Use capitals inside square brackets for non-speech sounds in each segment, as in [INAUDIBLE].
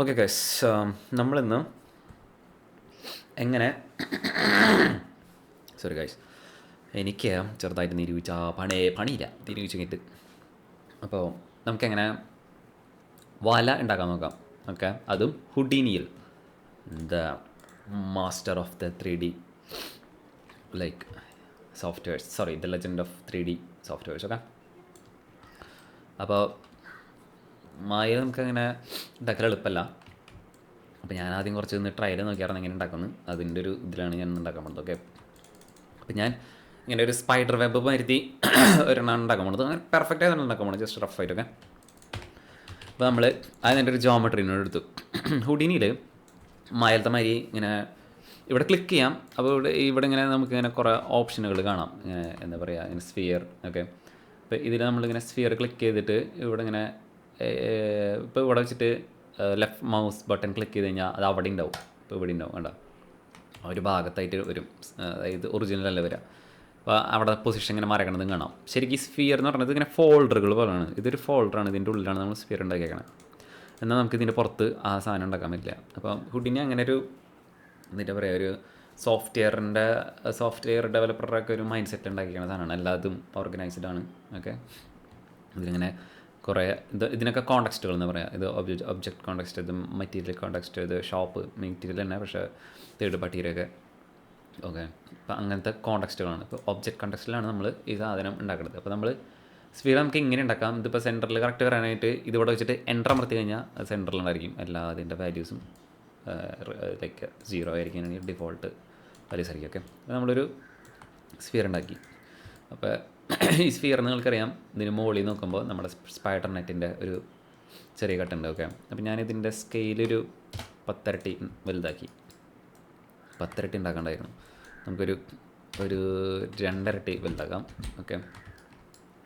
Okay guys നമ്മളിന്ന് എങ്ങനെ [COUGHS] sorry guys എനിക്ക് ചെറുതായിട്ട് നിരൂപിച്ച പണി പണിയില്ല. നിരൂപിച്ച് കിട്ടി അപ്പോൾ നമുക്കെങ്ങനെ വല ഉണ്ടാക്കാൻ നോക്കാം. ഓക്കെ അതും ഹുഡീനിയിൽ. The master of the three D like softwares sorry the legend of three D softwares okay അപ്പോൾ മായ നമുക്കങ്ങനെ ഉണ്ടാക്കൽ എളുപ്പമല്ല അപ്പോൾ ഞാൻ ആദ്യം കുറച്ച് നിന്ന് ട്രയൽ നോക്കിയായിരുന്നു എങ്ങനെ ഉണ്ടാക്കുന്നത് അതിന്റെ ഒരു ഇതിലാണ് ഞാൻ ഉണ്ടാക്കാൻ പോകുന്നത് ഓക്കെ അപ്പോൾ ഞാൻ ഇങ്ങനെ ഒരു സ്പൈഡർ വെബ് മരുത്തി ഒരെണ്ണം ഉണ്ടാക്കാൻ പോകുന്നത്. അങ്ങനെ പെർഫെക്റ്റ് ആയിട്ട് ഉണ്ടാക്കാൻ പോകുന്നത് ജസ്റ്റ് റഫ് ആയിട്ടൊക്കെ അപ്പോൾ നമ്മൾ അതിന്റെ ഒരു ജോമെട്രീനോട് എടുത്തു. [CLEARS THROAT] ഹുഡിനിയിൽ മയലത്തെ മാതിരി ഇങ്ങനെ ഇവിടെ ക്ലിക്ക് ചെയ്യാം. അപ്പോൾ ഇവിടെ ഇവിടെ ഇങ്ങനെ നമുക്ക് ഇങ്ങനെ കുറേ ഓപ്ഷനുകൾ കാണാം. എന്താ പറയുക ഇങ്ങനെ സ്ഫിയർ ഒക്കെ അപ്പോൾ ഇതിൽ നമ്മളിങ്ങനെ സ്ഫിയർ ക്ലിക്ക് ചെയ്തിട്ട് ഇവിടെ ഇങ്ങനെ ഇപ്പോൾ ഇവിടെ വെച്ചിട്ട് ലെഫ്റ്റ് മൗസ് ബട്ടൺ ക്ലിക്ക് ചെയ്ത് കഴിഞ്ഞാൽ അത് അവിടെ ഉണ്ടാവും. ഇപ്പോൾ ഇവിടെ ഉണ്ടാവും കണ്ടോ? ആ ഒരു ഭാഗത്തായിട്ട് വരും. അതായത് ഒറിജിനൽ അല്ല വരിക അപ്പോൾ അവിടെ പൊസിഷൻ ഇങ്ങനെ മറക്കണമെന്ന് കാണാം. ശരിക്കും ഈ സ്ഫിയർ എന്ന് പറയുന്നത് ഇങ്ങനെ ഫോൾഡറുകൾ പോലെയാണ് ഇതൊരു ഫോൾഡറാണ് ഇതിന്റെ ഉള്ളിലാണ് നമ്മൾ സ്ഫിയർ ഉണ്ടാക്കിയേക്കണത് എന്നാൽ നമുക്ക് ഇതിന്റെ പുറത്ത് ആ സാധനം ഉണ്ടാക്കാൻ പറ്റില്ല. അപ്പോൾ ഹുഡിനെ അങ്ങനെ ഒരു എന്താ പറയുക ഒരു സോഫ്റ്റ്വെയറിന്റെ സോഫ്റ്റ്വെയർ ഡെവലപ്പറുടെ ഒരു മൈൻഡ് സെറ്റ് ഉണ്ടാക്കിയിരിക്കുന്ന സാധനമാണ്. എല്ലാതും ഓർഗനൈസ്ഡ് ആണ്. ഓക്കെ ഇതിലിങ്ങനെ കുറേ ഇത് ഇതിനൊക്കെ കോണ്ടക്സ്റ്റുകൾ എന്ന് പറയാം. ഇത് ഒബ്ജക്റ്റ് ഒബ്ജക്റ്റ് കോണ്ടക്സ്റ്റ് ഇത് മെറ്റീരിയൽ കോണ്ടക്സ്റ്റ് ഇത് ഷോപ്പ് മെറ്റീരിയൽ തന്നെ പക്ഷേ തേർഡ് പാർട്ടിയിലൊക്കെ ഓക്കെ അപ്പോൾ അങ്ങനത്തെ കോണ്ടക്സ്റ്റുകളാണ് ഇപ്പോൾ ഒബ്ജക്റ്റ് കോണ്ടക്സ്റ്റിലാണ് നമ്മൾ ഈ സാധനം ഉണ്ടാക്കുന്നത്. അപ്പോൾ നമ്മൾ സ്പീഡ് നമുക്ക് ഇങ്ങനെ ഉണ്ടാക്കാം. ഇതിപ്പോൾ സെന്ററിൽ കറക്റ്റ് വരാനായിട്ട് ഇതിവിടെ വെച്ചിട്ട് എന്റർ അമർത്തി കഴിഞ്ഞാൽ അത് സെന്ററിലുണ്ടായിരിക്കും എല്ലാ അതിന്റെ വാല്യൂസും ലൈക്ക് സീറോ ആയിരിക്കും. ഡിഫോൾട്ട് വാല്യൂസ് ആയിരിക്കും ഓക്കെ നമ്മളൊരു സ്ഫിയർ ഉണ്ടാക്കി. അപ്പോൾ ഈ സ്ഫിയർ നിങ്ങൾക്കറിയാം. ഇതിന് മുകളിൽ നോക്കുമ്പോൾ നമ്മുടെ സ്പൈഡർ നെറ്റിന്റെ ഒരു ചെറിയ കട്ടുണ്ട് ഓക്കെ അപ്പോൾ ഞാനിതിന്റെ സ്കെയിലൊരു പത്തരട്ടി വലുതാക്കി. പത്തരട്ടി ഉണ്ടാക്കണ്ടായിരുന്നു. നമുക്കൊരു ഒരു രണ്ടരട്ടി വലുതാക്കാം ഓക്കെ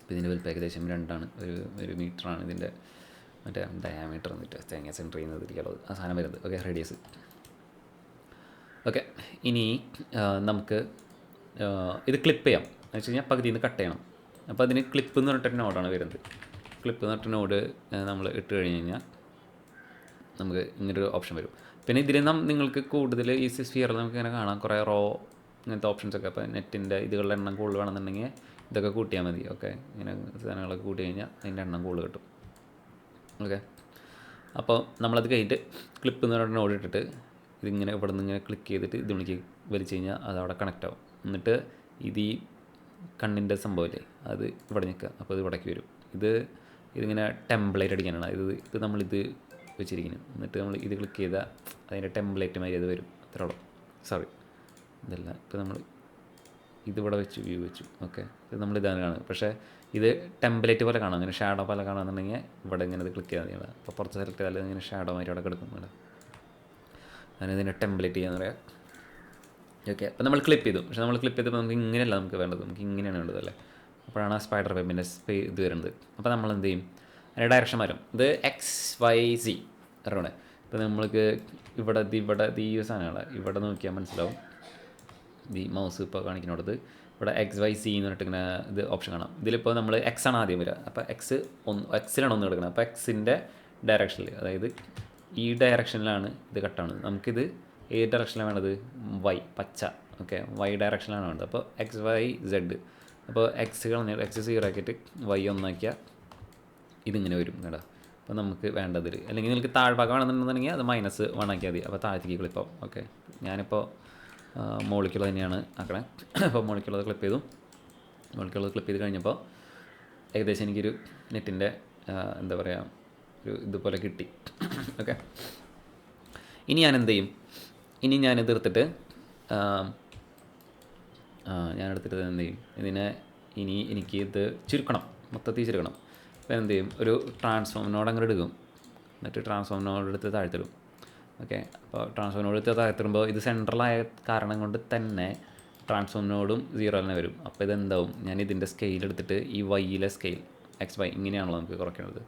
അപ്പോൾ ഇതിന്റെ വലുപ്പം ഏകദേശം രണ്ടാണ്. ഒരു ഒരു മീറ്ററാണ് ഇതിന്റെ മറ്റേ ഡയാമീറ്റർ എന്നിട്ട് തേങ്ങ സെന്റർ ചെയ്യുന്നത് ഇരിക്കുള്ളത് ആ സാധനം വരുന്നത് ഓക്കെ റേഡിയസ് ഓക്കെ ഇനി നമുക്ക് ഇത് ക്ലിപ്പ് ചെയ്യാം. എന്ന് വെച്ച് കഴിഞ്ഞാൽ പകുതിയിൽ നിന്ന് കട്ട് ചെയ്യണം. അപ്പോൾ അതിന് ക്ലിപ്പ് എന്ന് പറഞ്ഞിട്ടൊരു നോഡാണ് വരുന്നത്. ക്ലിപ്പ് എന്ന് പറഞ്ഞിട്ട് നോഡ് നമ്മൾ ഇട്ട് കഴിഞ്ഞ് കഴിഞ്ഞാൽ നമുക്ക് ഇങ്ങനൊരു ഓപ്ഷൻ വരും. പിന്നെ ഇതിൽ നം നിങ്ങൾക്ക് കൂടുതൽ ഈ സ്ഫിയറിൽ നമുക്ക് ഇങ്ങനെ കാണാം. കുറേ റോ ഇങ്ങനത്തെ ഓപ്ഷൻസ് ഒക്കെ. അപ്പോൾ നെറ്റിന്റെ ഇതുകളുടെ എണ്ണം കൂടുതൽ വേണമെന്നുണ്ടെങ്കിൽ ഇതൊക്കെ കൂട്ടിയാൽ മതി. ഓക്കെ ഇങ്ങനെ സാധനങ്ങളൊക്കെ കൂട്ടി കഴിഞ്ഞാൽ അതിന്റെ എണ്ണം കൂടുതൽ കിട്ടും. ഓക്കെ അപ്പോൾ നമ്മളത് കഴിഞ്ഞിട്ട് ക്ലിപ്പ് എന്ന് പറഞ്ഞ ഇട്ടിട്ട് ഇതിങ്ങനെ ഇവിടെ നിന്ന് ഇങ്ങനെ ക്ലിക്ക് ചെയ്തിട്ട് ഇത് വിളിക്ക് വലിച്ചു കഴിഞ്ഞാൽ അത് അവിടെ കണക്റ്റ് ആവും. എന്നിട്ട് ഇത് ഈ കണ്ണിന്റെ സംഭവമില്ലേ? അത് ഇവിടെ നിൽക്കുക. അപ്പോൾ ഇത് ഇവിടേക്ക് വരും. ഇത് ഇതിങ്ങനെ ടെംപ്ലേറ്റ് അടിക്കാനാണ്. ഇത് ഇത് നമ്മളിത് വെച്ചിരിക്കുന്നത് എന്നിട്ട് നമ്മൾ ഇത് ക്ലിക്ക് ചെയ്താൽ അതിന്റെ ടെംപ്ലേറ്റ് മാതിരി അത് വരും. അത്രയോളം സോറി ഇതല്ല. ഇപ്പോൾ നമ്മൾ ഇതിവിടെ വെച്ചു വ്യൂ വെച്ചു. ഓക്കെ ഇത് നമ്മൾ ഇതാണ് കാണുന്നത്. പക്ഷേ ഇത് ടെംപ്ലേറ്റ് പോലെ കാണാം. ഇങ്ങനെ ഷാഡോ പോലെ കാണാമെന്നുണ്ടെങ്കിൽ ഇവിടെ ഇങ്ങനെ ഇത് ക്ലിക്ക് ചെയ്താൽ അപ്പോൾ പുറത്ത് സെലക്ട് ചെയ്താൽ ഇങ്ങനെ ഷാഡോ മാതിരി അവിടെ കിടക്കുന്നുണ്ട് അതിനെ ടെംപ്ലേറ്റ് ചെയ്യാന്ന് പറയാം. ഓക്കെ അപ്പോൾ നമ്മൾ ക്ലിപ്പ് ചെയ്തു. പക്ഷെ നമ്മൾ ക്ലിപ്പ് ചെയ്തപ്പോൾ നമുക്ക് ഇങ്ങനെയല്ല നമുക്ക് വേണ്ടത്. നമുക്ക് ഇങ്ങനെയാണ് വേണ്ടത് അല്ലേ? അപ്പോഴാണ് ആ സ്പൈഡർ വെബിന്റെ സ്പേ ഇത് വരുന്നത്. അപ്പോൾ നമ്മൾ എന്ത് ചെയ്യും? അതിന്റെ ഡയറക്ഷൻ വരും ഇത് എക്സ് വൈ സി അറിയണേ ഇപ്പോൾ നമ്മൾക്ക് ഇവിടെ ദി ഇവിടെ ദി ഈ സാധനങ്ങൾ ഇവിടെ നോക്കിയാൽ മനസ്സിലാവും. ഈ മൗസ് ഇപ്പോൾ കാണിക്കുന്നിടത്ത് ഇവിടെ എക്സ് വൈ സി എന്ന് പറഞ്ഞിട്ട് ഇങ്ങനെ ഇത് ഓപ്ഷൻ കാണാം. ഇതിലിപ്പോൾ നമ്മൾ എക്സ് ആണ് ആദ്യം വരിക. അപ്പോൾ എക്സ് ഒന്ന് എക്സിലാണ് ഒന്ന് കിടക്കുന്നത് അപ്പോൾ എക്സിന്റെ ഡയറക്ഷനിൽ അതായത് ഈ ഡയറക്ഷനിലാണ് ഇത് കട്ടാണ് നമുക്കിത് ഏത് ഡയറക്ഷനിലാണ് വേണ്ടത് വൈ പച്ച. ഓക്കെ വൈ ഡയറക്ഷനിലാണ് വേണ്ടത്. അപ്പോൾ എക്സ് വൈ സെഡ് അപ്പോൾ എക്സ് കളഞ്ഞ എക്സ് സീറോ ആക്കിയിട്ട് വൈ ഒന്നാക്കിയാൽ ഇതിങ്ങനെ വരും കേട്ടോ. അപ്പോൾ നമുക്ക് വേണ്ടതിൽ അല്ലെങ്കിൽ നിങ്ങൾക്ക് താഴ്ഭാഗം വേണമെന്നുണ്ടെന്നുണ്ടെങ്കിൽ അത് മൈനസ് വൺ ആക്കിയാൽ മതി. അപ്പോൾ താഴത്തേക്ക് ക്ലിപ്പാവും ഓക്കെ ഞാനിപ്പോൾ മോളിക്കുള്ളത് തന്നെയാണ് ആക്കണേ. [COUGHS] അപ്പോൾ മോളിക്കുള്ളത് ക്ലിപ്പ് ചെയ്തു. മോളിക്കുള്ളത് ക്ലിപ്പ് ചെയ്ത് കഴിഞ്ഞപ്പോൾ ഏകദേശം എനിക്കൊരു നെറ്റിന്റെ എന്താ പറയുക ഒരു ഇതുപോലെ കിട്ടി. [COUGHS] ഓക്കെ ഇനി ഞാൻ എന്ത് ചെയ്യും? ഇനി ഞാൻ എതിർത്തിട്ട് ഞാൻ എടുത്തിട്ട് എന്ത് ചെയ്യും? ഇതിനെ ഇനി എനിക്ക് ഇത് ചുരുക്കണം. മൊത്തത്തിൽ ചുരുക്കണം. അപ്പോൾ എന്ത് ചെയ്യും? ഒരു ട്രാൻസ്ഫോമിനോട് അങ്ങോട്ട് എടുക്കും. എന്നിട്ട് ട്രാൻസ്ഫോമിനോട് എടുത്ത് താഴ്ത്തിടും. ഓക്കെ? അപ്പോൾ ട്രാൻസ്ഫോമിനോട് എടുത്ത് താഴ്ത്തിടുമ്പോൾ ഇത് സെൻട്രലായ കാരണം കൊണ്ട് തന്നെ ട്രാൻസ്ഫോമിനോടും സീറോ തന്നെ വരും. അപ്പോൾ ഇതെന്താവും? ഞാൻ ഇതിന്റെ സ്കെയിൽ എടുത്തിട്ട് ഈ വൈയിലെ സ്കെയിൽ എക്സ് വൈ ഇങ്ങനെയാണല്ലോ നമുക്ക് കുറയ്ക്കേണ്ടത്.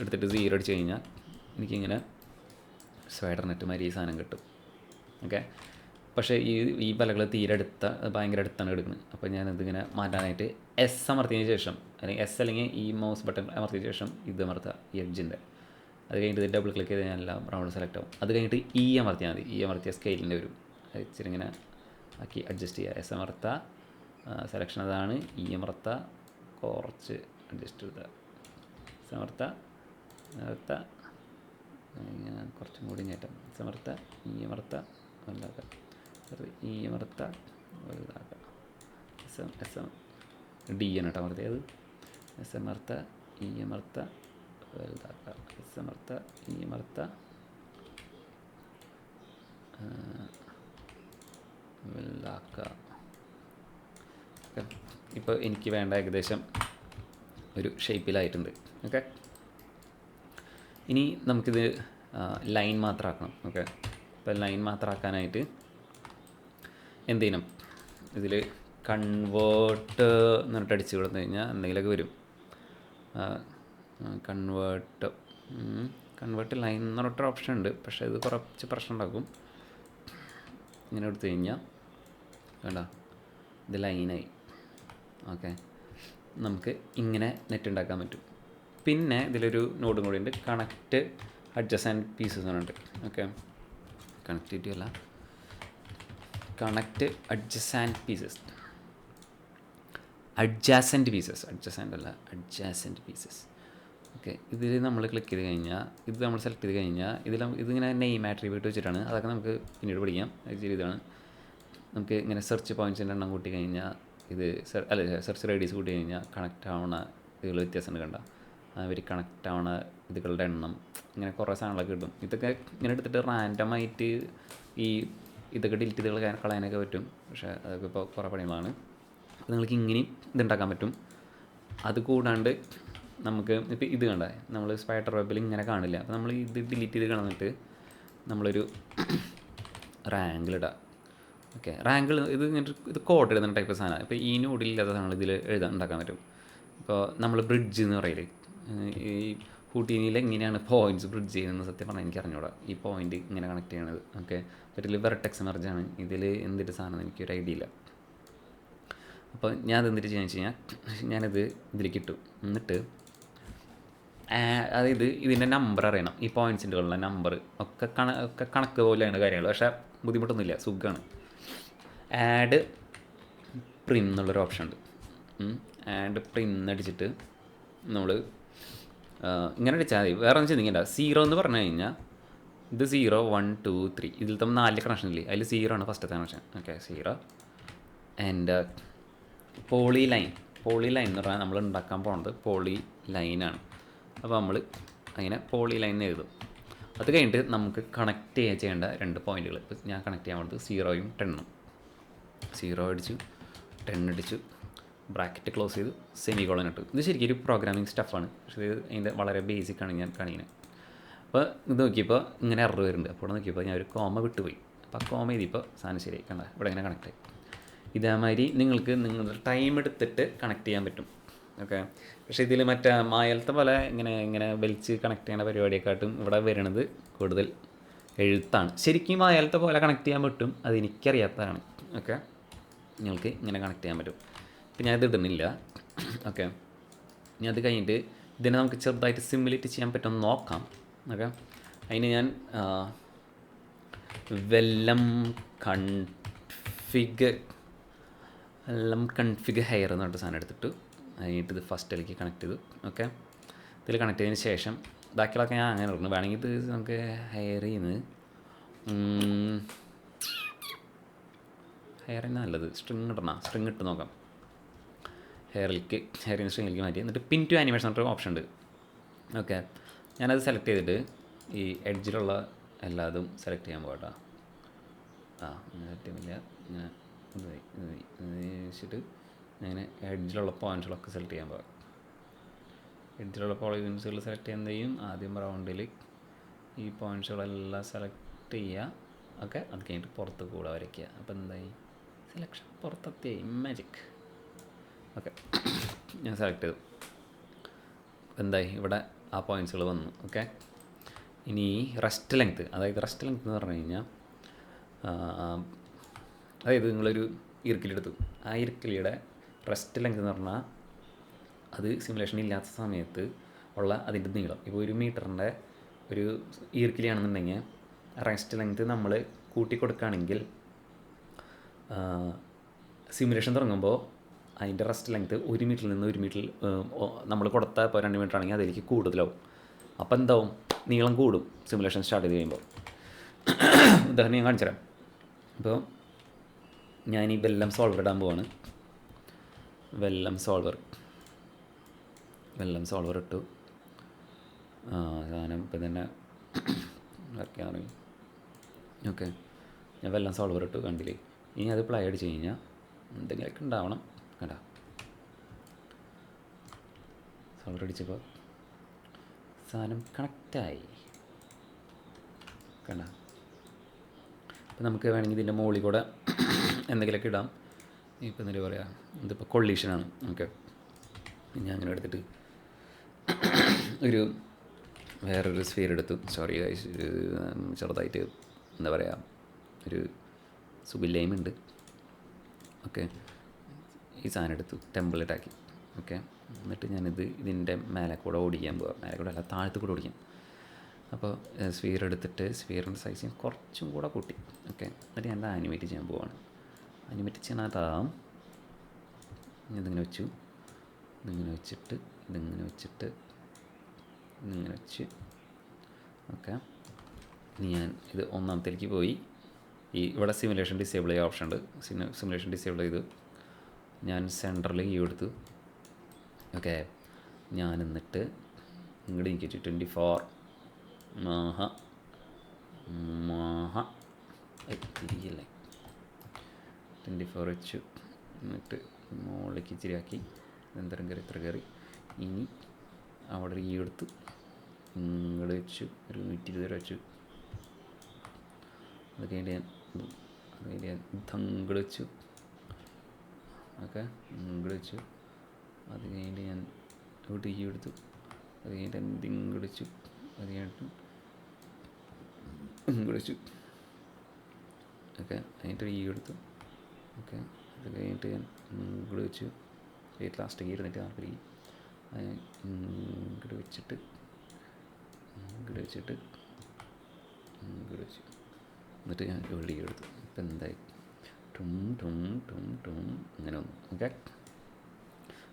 എടുത്തിട്ട് സീറോ അടിച്ച് കഴിഞ്ഞാൽ എനിക്കിങ്ങനെ സ്പൈഡർ നെറ്റ് മാതിരി ഈ സാധനം കിട്ടും. ഓക്കെ? പക്ഷേ ഈ ഈ പലകൾ തീരെ അടുത്ത ഭയങ്കര അടുത്താണ് എടുക്കുന്നത് അപ്പോൾ ഞാനിതിങ്ങനെ മാറ്റാനായിട്ട് എസ് അമർത്തിയതിന് ശേഷം അല്ലെങ്കിൽ എസ് അല്ലെങ്കിൽ ഈ മൗസ് ബട്ടൺ അമർത്തിയ ശേഷം ഇത് അമർത്തുക ഈ എഡ്ജിന്റെ അത് കഴിഞ്ഞിട്ട് ഡബിൾ ക്ലിക്ക് ചെയ്ത് കഴിഞ്ഞാൽ എല്ലാം റൗണ്ട് സെലക്ട് ആവും. അത് കഴിഞ്ഞിട്ട് ഇ അമർത്തിയാൽ മതി. ഇ അമർത്തിയ സ്കെയിലിന്റെ വരും ഇച്ചിരിങ്ങനെ ആക്കി അഡ്ജസ്റ്റ് ചെയ്യുക. എസ് അമർത്ത സെലക്ഷൻ അതാണ്. ഇ അമർത്ത കുറച്ച് അഡ്ജസ്റ്റ് ചെയ്ത. സമർത്ത സമർത്ത ഇങ്ങനെ കുറച്ചും കൂടി നേട്ടം സമർത്ത ഈ അമർത്ത വലുതാക്കാം ഈ അമർത്ത വലുതാക്കാം S M S M D ആണ് കേട്ടോ അമർത്തിയത് എസ് അമർത്ത ഈ അമർത്ത വലുതാക്കാം എസ് അമർത്ത ഈ അമർത്ത ആ, വലുതാക്കുക ഇപ്പോൾ എനിക്ക് വേണ്ട ഏകദേശം ഒരു ഷേപ്പിലായിട്ടുണ്ട്. ഓക്കെ. ഇനി നമുക്കിത് ലൈൻ മാത്രമാക്കണം ഓക്കെ അപ്പോൾ ലൈൻ മാത്രമാക്കാനായിട്ട് എന്ത് ചെയ്യണം? ഇതിൽ കൺവേർട്ട് എന്ന് പറഞ്ഞിട്ട് അടിച്ച് കൊടുത്തു കഴിഞ്ഞാൽ എന്തെങ്കിലുമൊക്കെ വരും. കൺവേർട്ട് കൺവേർട്ട് ലൈൻ എന്ന് പറഞ്ഞിട്ടൊരു ഓപ്ഷൻ ഉണ്ട്. പക്ഷേ ഇത് കുറച്ച് പ്രശ്നം ഉണ്ടാക്കും. ഇങ്ങനെ എടുത്തു കഴിഞ്ഞാൽ വേണ്ട ഇത് ലൈനായി ഓക്കെ നമുക്ക് ഇങ്ങനെ നെറ്റ് ഉണ്ടാക്കാൻ പറ്റും. പിന്നെ ഇതിലൊരു നോഡും കൂടി ഉണ്ട് കണക്റ്റ് അഡ്ജസ്റ്റ് ആൻഡ് പീസസ് ഉണ്ട് ഓക്കെ കണക്റ്റിവിറ്റി അല്ല connect and pieces adjacent pieces adjacent അല്ല. അഡ്ജാസന്റ് പീസസ് ഓക്കെ ഇതിൽ നമ്മൾ ക്ലിക്ക് ചെയ്ത് കഴിഞ്ഞാൽ ഇത് നമ്മൾ സെലക്ട് ചെയ്ത് കഴിഞ്ഞാൽ ഇതിൽ ഇതിങ്ങനെ നെയിം ആട്രിബ്യൂട്ട് വെച്ചിട്ടാണ്. അതൊക്കെ നമുക്ക് പിന്നീട് പഠിക്കാം. ഇതാണ്. നമുക്ക് ഇങ്ങനെ സെർച്ച് പോയിന്റ്സിന്റെ എണ്ണം കൂട്ടി കഴിഞ്ഞാൽ ഇത് അല്ല സെർച്ച് റേഡിയസ് കൂട്ടി കഴിഞ്ഞാൽ കണക്റ്റ് ആവണ ഇതുകൾ വ്യത്യാസമുണ്ട് കണ്ട. അവർ കണക്റ്റ് ആവണ ഇതുകളുടെ എണ്ണം. ഇങ്ങനെ കുറേ സാധനങ്ങളൊക്കെ കിട്ടും. ഇതൊക്കെ ഇങ്ങനെ എടുത്തിട്ട് റാൻഡമായിട്ട് ഈ ഇതൊക്കെ ഡിലിറ്റ് ചെയ്ത് കളയാനൊക്കെ പറ്റും. പക്ഷേ അതൊക്കെ ഇപ്പോൾ കുറേ പണികളാണ്. അപ്പോൾ നിങ്ങൾക്ക് ഇങ്ങനെയും ഇതുണ്ടാക്കാൻ പറ്റും. അത് കൂടാണ്ട് നമുക്ക് ഇപ്പോൾ ഇത് കണ്ട? നമ്മൾ സ്പൈഡർ വെബിൽ ഇങ്ങനെ കാണില്ല? അപ്പോൾ നമ്മൾ ഇത് ഡിലീറ്റ് ചെയ്ത് കളഞ്ഞിട്ട് നമ്മളൊരു റാങ്കിൾ ഇടാം. ഓക്കെ റാങ്കിൾ ഇത് ഇങ്ങനെ ഇത് കോഡ് എഴുതുന്ന ടൈപ്പ് സാധനമാണ്. ഇപ്പോൾ ഈ നോഡിലില്ലാത്ത സാധനങ്ങൾ ഇതിൽ എഴുതാൻ ഉണ്ടാക്കാൻ പറ്റും. ഇപ്പോൾ നമ്മൾ ബ്രിഡ്ജ് എന്ന് പറയില്ലേ? ഈ ഹൂട്ടീനിയിൽ എങ്ങനെയാണ് പോയിന്റ്സ് ബ്രിഡ്ജ് ചെയ്യുന്നത് സത്യം പറഞ്ഞാൽ എനിക്ക് അറിഞ്ഞൂടാ ഈ പോയിന്റ് ഇങ്ങനെ കണക്ട് ചെയ്യണത്. ഓക്കെ ഇതിൽ വെർട്ടെക്സ് മെർജാണ് ഇതിൽ എന്തിന്റെ സാധനം എനിക്കൊരു ഐഡിയ ഇല്ല. അപ്പോൾ ഞാൻ അത് എന്തിട്ട് ചെയ്യാന്ന് വെച്ച് കഴിഞ്ഞാൽ ഞാനിത് ഇതിലേക്ക് ഇട്ടു. എന്നിട്ട് അതായത് ഇതിന്റെ നമ്പർ അറിയണം. ഈ പോയിന്റ്സിന്റെ നമ്പർ ഒക്കെ കണ ഒക്കെ കണക്ക് പോലെയാണ് കാര്യങ്ങൾ പക്ഷേ ബുദ്ധിമുട്ടൊന്നുമില്ല. സുഖമാണ് ആഡ് പ്രിൻ എന്നുള്ളൊരു ഓപ്ഷൻ ഉണ്ട്. ആഡ് പ്രിൻ അടിച്ചിട്ട് നമ്മൾ ഇങ്ങനെ അടിച്ചാൽ മതി. വേറെ ഒന്നും ചിന്തിക്കണ്ട. സീറോ എന്ന് പറഞ്ഞു കഴിഞ്ഞാൽ ഇത് സീറോ വൺ ടു ത്രീ ഇതിൽ തമ്മിൽ നാല് കണക്ഷൻ ഇല്ലേ? അതിൽ സീറോ ആണ് ഫസ്റ്റത്തെ connection okay zero and poly line poly line എന്ന് പറഞ്ഞാൽ നമ്മൾ ഉണ്ടാക്കാൻ പോകുന്നത് പോളി ലൈനാണ് അപ്പോൾ നമ്മൾ അങ്ങനെ പോളി ലൈൻ എഴുതും. അത് കഴിഞ്ഞിട്ട് നമുക്ക് കണക്ട് ചെയ്യാൻ ചെയ്യേണ്ട രണ്ട് പോയിന്റുകൾ ഇപ്പോൾ ഞാൻ കണക്ട് ചെയ്യാൻ പോകുന്നത് സീറോയും ടെണ്ണും സീറോ അടിച്ചു ടെൻ അടിച്ചു. ബ്രാക്കറ്റ് ക്ലോസ് ചെയ്ത് സെമി കോളൻ ഇട്ട്. ഇത് ശരിക്കും ഒരു പ്രോഗ്രാമിംഗ് സ്റ്റഫാണ് പക്ഷേ ഇത് അതിന്റെ വളരെ ബേസിക് ആണ് ഞാൻ കാണിക്കുന്നത് അപ്പോൾ ഇത് നോക്കിയപ്പോൾ ഇങ്ങനെ എറർ വരുന്നുണ്ട്. അപ്പോൾ നോക്കിയപ്പോൾ ഞാൻ ഒരു കോമ വിട്ടുപോയി. അപ്പോൾ ആ കോമ എഴുതിയപ്പോൾ സാധനം ശരി കണ്ട? ഇവിടെ ഇങ്ങനെ കണക്ട് ആയി. ഇതേമാതിരി നിങ്ങൾക്ക് നിങ്ങളുടെ ടൈം എടുത്തിട്ട് കണക്ട് ചെയ്യാൻ പറ്റും. ഓക്കെ പക്ഷേ ഇതിൽ മറ്റേ മായലത്തെ പോലെ ഇങ്ങനെ ഇങ്ങനെ വലിച്ച് കണക്ട് ചെയ്യുന്ന പരിപാടിയെക്കാട്ടും ഇവിടെ വരുന്നത് കൂടുതൽ എഴുത്താണ്. ശരിക്കും മായലത്തെ പോലെ കണക്ട് ചെയ്യാൻ പറ്റും അത് എനിക്കറിയാത്തതാണ്. ഓക്കെ നിങ്ങൾക്ക് ഇങ്ങനെ കണക്ട് ചെയ്യാൻ പറ്റും. ഇപ്പം ഞാൻ ഇത് ഇടുന്നില്ല. ഓക്കെ ഇനി അത് കഴിഞ്ഞിട്ട് ഇതിനെ നമുക്ക് ചെറുതായിട്ട് സിമുലേറ്റ് ചെയ്യാൻ പറ്റുമെന്ന് നോക്കാം. ഓക്കെ അതിന് ഞാൻ വെല്ലം കൺഫിഗ് വെല്ലം കൺഫിഗ് ഹെയർ എന്ന് പറഞ്ഞിട്ട് സാധനം എടുത്തിട്ട്. അതിനിട്ട് ഇത് ഫസ്റ്റിലേക്ക് കണക്ട് ചെയ്തു. ഓക്കെ ഇതിൽ കണക്ട് ചെയ്തതിന് ശേഷം ബാക്കിയുള്ളതൊക്കെ ഞാൻ അങ്ങനെ ഇടുന്നു. വേണമെങ്കിൽ ഇത് നമുക്ക് ഹെയർ ചെയ്യുന്നത്. ഹെയർ തന്നെ നല്ലത്. സ്ട്രിങ് ഇടണം. സ്ട്രിങ് ഇട്ട് നോക്കാം. ഹെയറിലേക്ക് ഹെയർ ഇൻസ്ട്രിങ്ങിലേക്ക് മാറ്റി. എന്നിട്ട് പിൻ ടു ആനിമേഷൻ എന്നൊരു ഓപ്ഷൻ ഉണ്ട്. ഓക്കെ ഞാനത് സെലക്ട് ചെയ്തിട്ട് ഈ എഡ്ജിലുള്ള എല്ലാതും സെലക്ട് ചെയ്യാൻ പോകട്ടോ ആ ചെയ്യുന്നില്ല ഇങ്ങനെ വെച്ചിട്ട് അങ്ങനെ എഡ്ജിലുള്ള പോയിന്റ്സുകളൊക്കെ സെലക്ട് ചെയ്യാൻ പോകാം എഡ്ജിലുള്ള പോളിഗൻസുകൾ സെലക്ട് ചെയ്യാൻ ചെയ്യും? ആദ്യം റൗണ്ടിൽ ഈ പോയിന്റ്സുകളെല്ലാം സെലക്ട് ചെയ്യുക ഓക്കെ അത് കഴിഞ്ഞിട്ട് പുറത്ത് കൂടെ വരയ്ക്കുക. അപ്പോൾ എന്തായി? സെലക്ഷൻ പുറത്തെത്തിയായി മാജിക് ഓക്കെ. ഞാൻ സെലക്ട് ചെയ്തു. എന്തായി? ഇവിടെ ആ പോയിന്റ്സുകൾ വന്നു. ഓക്കെ. ഇനി റെസ്റ്റ് ലെങ്ത്ത് അതായത് റെസ്റ്റ് ലെങ്ത്ത് എന്ന് പറഞ്ഞു കഴിഞ്ഞാൽ അതായത് നിങ്ങളൊരു ഇറുക്കിലെടുത്തു ആ ഇറുക്കിലിയുടെ റെസ്റ്റ് ലെങ്ത് എന്ന് പറഞ്ഞാൽ അത് സിമുലേഷൻ ഇല്ലാത്ത സമയത്ത് ഉള്ള അതിന്റെ നീളം. ഇപ്പോൾ ഒരു മീറ്ററിന്റെ ഒരു ഈർക്കിലിയാണെന്നുണ്ടെങ്കിൽ റെസ്റ്റ് ലെങ്ത് നമ്മൾ കൂട്ടി കൊടുക്കുകയാണെങ്കിൽ സിമുലേഷൻ തുടങ്ങുമ്പോൾ അതിന്റെ റെസ്റ്റ് ലെങ്ത് ഒരു മീറ്ററിൽ നിന്ന് ഒരു മീറ്ററിൽ നമ്മൾ കൊടുത്ത ഇപ്പോൾ രണ്ട് മീറ്റർ ആണെങ്കിൽ അതിലേക്ക് കൂടുതലാവും. അപ്പോൾ എന്താവും? നീളം കൂടും. സിമുലേഷൻ സ്റ്റാർട്ട് ചെയ്ത് കഴിയുമ്പോൾ ഉദാഹരണം ഞാൻ കാണിച്ചുതരാം ഇപ്പോൾ ഞാൻ ഈ വെല്ലം സോൾവർ ഇടാൻ പോവാണ്. വെല്ലം സോൾവർ വെല്ലം സോൾവർ ഇട്ടു. സാധനം ഇപ്പം തന്നെ വരയ്ക്കാൻ തുടങ്ങി ഓക്കെ ഞാൻ വെല്ലം സോൾവർ ഇട്ടു കണ്ടില്ലേ? ഇനി അത് പ്ലേ അടിച്ച് കഴിഞ്ഞാൽ എന്തെങ്കിലുമൊക്കെ ഉണ്ടാവണം. കണ്ട? സോൾവർ അടിച്ചപ്പോൾ സാധനം കണക്റ്റായി. കണ്ട? അപ്പം നമുക്ക് വേണമെങ്കിൽ ഇതിന്റെ മുകളിൽ കൂടെ എന്തെങ്കിലുമൊക്കെ ഇടാം. ഇപ്പം എന്താ പറയാം ഇതിപ്പോൾ കൊള്ളീഷനാണ് ഓക്കെ ഞാൻ അങ്ങനെ എടുത്തിട്ട് ഒരു വേറൊരു സ്ഫിയർ എടുത്തു. സോറി ചെറുതായിട്ട് എന്താ പറയുക ഒരു സുബില്ലയുമുണ്ട് ഓക്കെ ഈ സാധനം എടുത്തു ടെമ്പിളിട്ടാക്കി ഓക്കെ എന്നിട്ട് ഞാനിത് ഇതിന്റെ മേലെ കൂടെ ഓടിക്കാൻ പോവാം. മേലെ കൂടെ അല്ല താഴത്ത് കൂടെ ഓടിക്കാം. അപ്പോൾ സ്വീർ എടുത്തിട്ട് സ്വീറിന്റെ സൈസ് ഞാൻ കുറച്ചും കൂടെ കൂട്ടി. ഓക്കെ എന്നിട്ട് ഞാൻ ആനിമേറ്റ് ചെയ്യാൻ പോവാണ്. ആനിമേറ്റ് ചെയ്യാനാതാം ഇതിങ്ങനെ വെച്ചു. ഇതിങ്ങനെ വെച്ചിട്ട് ഇതിങ്ങനെ വെച്ചിട്ട് ഇതിങ്ങനെ വെച്ച്. ഓക്കെ ഇനി ഞാൻ ഇത് ഒന്നാമത്തേക്ക് പോയി. ഈ ഇവിടെ സിമുലേഷൻ ഡിസേബിൾ ചെയ്യുക ഓപ്ഷൻ ഉണ്ട്. സിമുലേഷൻ ഡിസേബിൾ ചെയ്തു. ഞാൻ സെന്ററിൽ ഈ എടുത്തു ഓക്കെ. ഞാൻ എന്നിട്ട് ഇങ്ങോട്ട് എനിക്ക് ട്വന്റി ഫോർ മാഹ. മാഹ. ഏയ്, തിരികല്ലേ ട്വന്റി ഫോർ വെച്ചു. എന്നിട്ട് മുകളിലേക്ക് ഇച്ചിരിയാക്കി എന്തരം കയറി? ഇത്ര കയറി. ഇനി അവിടെ ഈ എടുത്തു ഇങ്ങോട്ട് വെച്ചു. ഒരു നൂറ്റി ഇരുപത് രൂപ വെച്ചു. അത് കഴിഞ്ഞ് ഞാൻ അത് കഴിഞ്ഞ് ഞാൻ ഇതങ്ങോട്ട് വെച്ചു. ഓക്കെ ഇങ്ങടിച്ചു അത് കഴിഞ്ഞിട്ട് ഞാൻ ഇവിടെ ഈ എടുത്തു. അത് കഴിഞ്ഞിട്ട് എന്ത് ഇങ്ങോട്ട് വെച്ചു. അത് കഴിഞ്ഞിട്ട് ഇങ്ങടിച്ചു ഓക്കെ അതിന്റെ ഈ എടുത്തു. ഓക്കെ അത് കഴിഞ്ഞിട്ട് ഞാൻ ഇങ്ങോട്ട് വെച്ചു. ഏറ്റവും ലാസ്റ്റ് ഇരുന്നിട്ട് നാൽപ്പത് ഇങ്ങോട്ട് വെച്ചിട്ട് ഇങ്ങോട്ട് വെച്ചിട്ട് ഇങ്ങോട്ട് വെച്ചു. എന്നിട്ട് ഞാൻ വെള്ളി എടുത്തു. ഇപ്പം എന്തായി? ടും ടും ടും ടും. ഇങ്ങനെ വന്നു. ഓക്കെ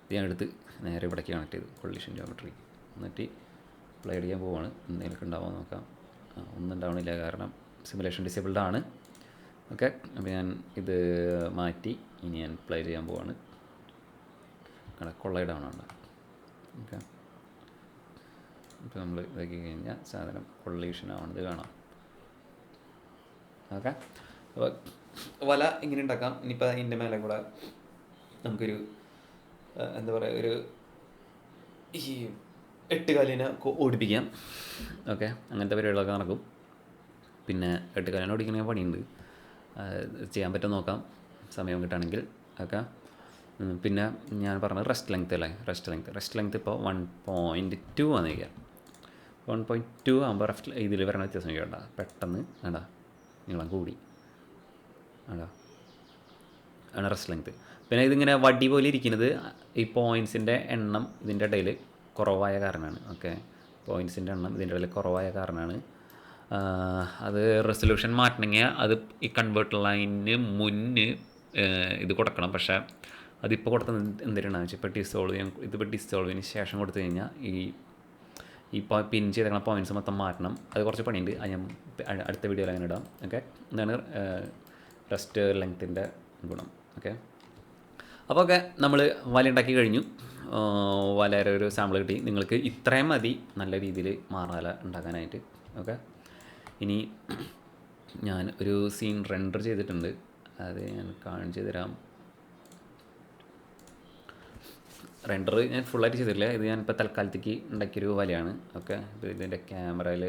ഇത് ഞാൻ എടുത്ത് നേരെ ഇവിടേക്ക് കണക്ട് ചെയ്തു കൊള്ളിഷൻ ജോമെട്രി എന്നിട്ട് പ്ലേ ചെയ്യാൻ പോവാണ്. എന്തെങ്കിലുമൊക്കെ ഉണ്ടാവുമോ നോക്കാം. ഒന്നും ഉണ്ടാവണില്ല. കാരണം സിമുലേഷൻ ഡിസേബിൾഡ് ആണ്. ഓക്കെ അപ്പോൾ ഞാൻ ഇത് മാറ്റി ഇനി ഞാൻ പ്ലേ ചെയ്യാൻ പോവാണ്. കട ആണ്. ഓക്കെ ഇപ്പോൾ നമ്മൾ ഇതാക്കി കഴിഞ്ഞാൽ സാധനം കൊള്ളീഷൻ ആവണത് കാണാം. ഓക്കെ അപ്പോൾ വല ഇങ്ങനെ ഉണ്ടാക്കാം. ഇനിയിപ്പോൾ അതിന്റെ മേലെ കൂടെ നമുക്കൊരു എന്താ പറയുക ഒരു ഈ എട്ടുകാലിനെ ഓടിപ്പിക്കാം. ഓക്കെ? അങ്ങനത്തെ പരിപാടികളൊക്കെ നടക്കും. പിന്നെ എട്ടുകാലിനെ ഓടിക്കണമെങ്കിൽ പണിയുണ്ട്. ചെയ്യാൻ പറ്റുമോ നോക്കാം. സമയം കിട്ടുകയാണെങ്കിൽ. ഒക്കെ പിന്നെ ഞാൻ പറഞ്ഞത് റെസ്റ്റ് ലെങ്ത് അല്ലേ? റെസ്റ്റ് ലെങ്ത് റെസ്റ്റ് ലെങ്ത് ഇപ്പോൾ വൺ പോയിന്റ് ടു ആണ് വയ്ക്കുക വൺ പോയിന്റ് ടു ആകുമ്പോൾ റെസ്റ്റ് ഇതിൽ വരണ വ്യത്യാസം കേട്ടോ. പെട്ടെന്ന് വേണ്ട നീളം കൂടി. വേണ്ട ആണ് ലെങ്ത് പിന്നെ ഇതിങ്ങനെ വടി പോലെ ഇരിക്കുന്നത് ഈ പോയിൻസിന്റെ എണ്ണം ഇതിന്റെ ഇടയിൽ കുറവായ കാരണമാണ്. ഓക്കെ പോയിൻസിന്റെ എണ്ണം ഇതിന്റെ ഇടയിൽ കുറവായ കാരണമാണ്. അത് റെസൊല്യൂഷൻ മാറ്റണമെങ്കിൽ അത് ഈ കൺവേർട്ട് ലൈനിന് മുന്ന് ഇത് കൊടുക്കണം. പക്ഷേ അതിപ്പോൾ കൊടുത്ത എന്തിനാണെന്ന് വെച്ചാൽ ഇപ്പോൾ ഡിസോൾവ് ചെയ്യാൻ ഇതിപ്പോൾ ഡിസോൾവിന് ശേഷം കൊടുത്തു കഴിഞ്ഞാൽ ഈ ഈ പിൻ ചെയ്തേക്കണ പോയിന്റ്സ് മൊത്തം മാറ്റണം. അത് കുറച്ച് പണിയുണ്ട്. അത് ഞാൻ അടുത്ത വീഡിയോയിൽ അങ്ങനെ ഇടാം. ഓക്കെ ഇതാണ് റെസ്റ്റ് ലെങ്ത്തിന്റെ ഗുണം ഓക്കെ അപ്പോൾ ഓക്കെ നമ്മൾ വല ഉണ്ടാക്കി കഴിഞ്ഞു വലയുടെ ഒരു സാമ്പിൾ കിട്ടി. നിങ്ങൾക്ക് ഇത്രയും മതി നല്ല രീതിയിൽ മാറാല ഉണ്ടാക്കാനായിട്ട് ഓക്കെ ഇനി ഞാൻ ഒരു സീൻ റെൻഡർ ചെയ്തിട്ടുണ്ട്. അത് ഞാൻ കാണിച്ചു തരാം. റെൻഡർ ഞാൻ ഫുള്ളായിട്ട് ചെയ്തിട്ടില്ല. ഇത് ഞാൻ ഇപ്പോൾ തൽക്കാലത്തേക്ക് ഉണ്ടാക്കിയൊരു വലയാണ് ഓക്കെ ഇപ്പോൾ ഇതിന്റെ ക്യാമറയിൽ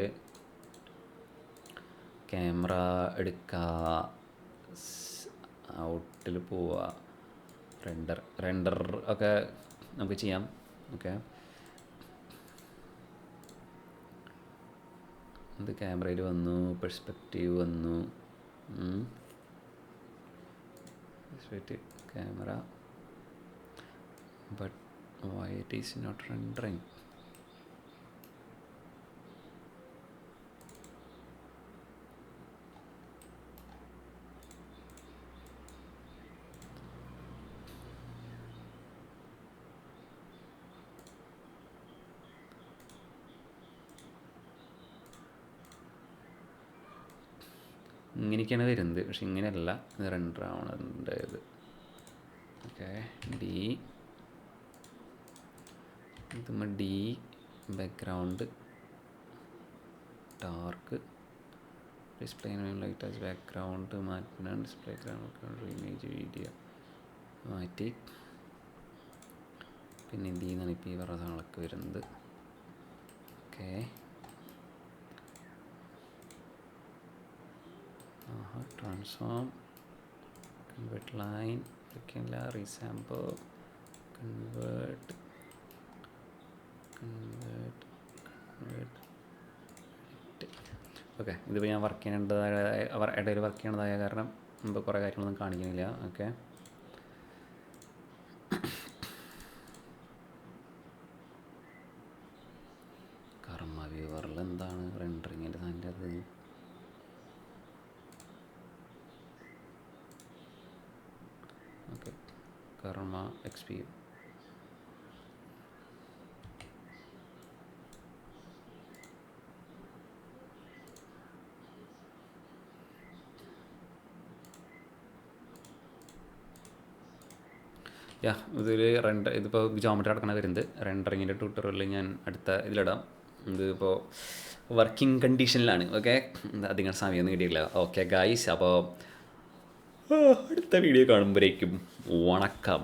ക്യാമറ എടുക്കുക ഔട്ടിൽ പോവുക റെൻഡർ റെൻഡർ ഒക്കെ നമുക്ക് ചെയ്യാം. ഓക്കെ ഇത് ക്യാമറയിൽ വന്നു പെർസ്പെക്റ്റീവ് വന്നു. Perspective camera. But why it is not rendering? ഇങ്ങനെയൊക്കെയാണ് വരുന്നത്. പക്ഷെ ഇങ്ങനെയല്ല. ഇത് റെൻഡർ ആവണത് okay. D ഇതുമ്മ D background dark display light as background മാറ്റണം ഡിസ്പ്ലേ ഗ്രൗണ്ട് ഇമേജ് വീഡിയോ മാറ്റി. പിന്നെ ഇതിൽ നിന്നാണ് ഇപ്പോൾ ഈ പറഞ്ഞ സാധനങ്ങളൊക്കെ വരുന്നത്. Okay. Transform convert line ഒക്കെയല്ല resample convert convert convert okay ഇതിപ്പോൾ ഞാൻ വർക്ക് ചെയ്യേണ്ടതായ ഇടയിൽ വർക്ക് ചെയ്യേണ്ടതായ കാരണം മുമ്പ് കുറേ കാര്യങ്ങളൊന്നും കാണിക്കുന്നില്ല. ഓക്കെ കർമ്മ വ്യൂവറിൽ എന്താണ് റെൻഡറിങ്ങിന്റെ അതിന്റെ അത് ഓക്കെ കർമ്മ എക്സ് പി യാ ഇതിൽ റെൻഡർ ഇതിപ്പോൾ ജോമെട്രി അടക്കണ വരുന്നത്. റെൻഡറിങ്ങിന്റെ ട്യൂട്ടോറിയൽ ഞാൻ അടുത്ത ഇതിലിടാം. ഇതിപ്പോൾ വർക്കിംഗ് കണ്ടീഷനിലാണ് ഓക്കെ അധികം സമയം നേടിയില്ല ഓക്കെ ഗായ്സ് അപ്പോൾ അടുത്ത വീഡിയോ കാണുമ്പോഴേക്കും വണക്കം.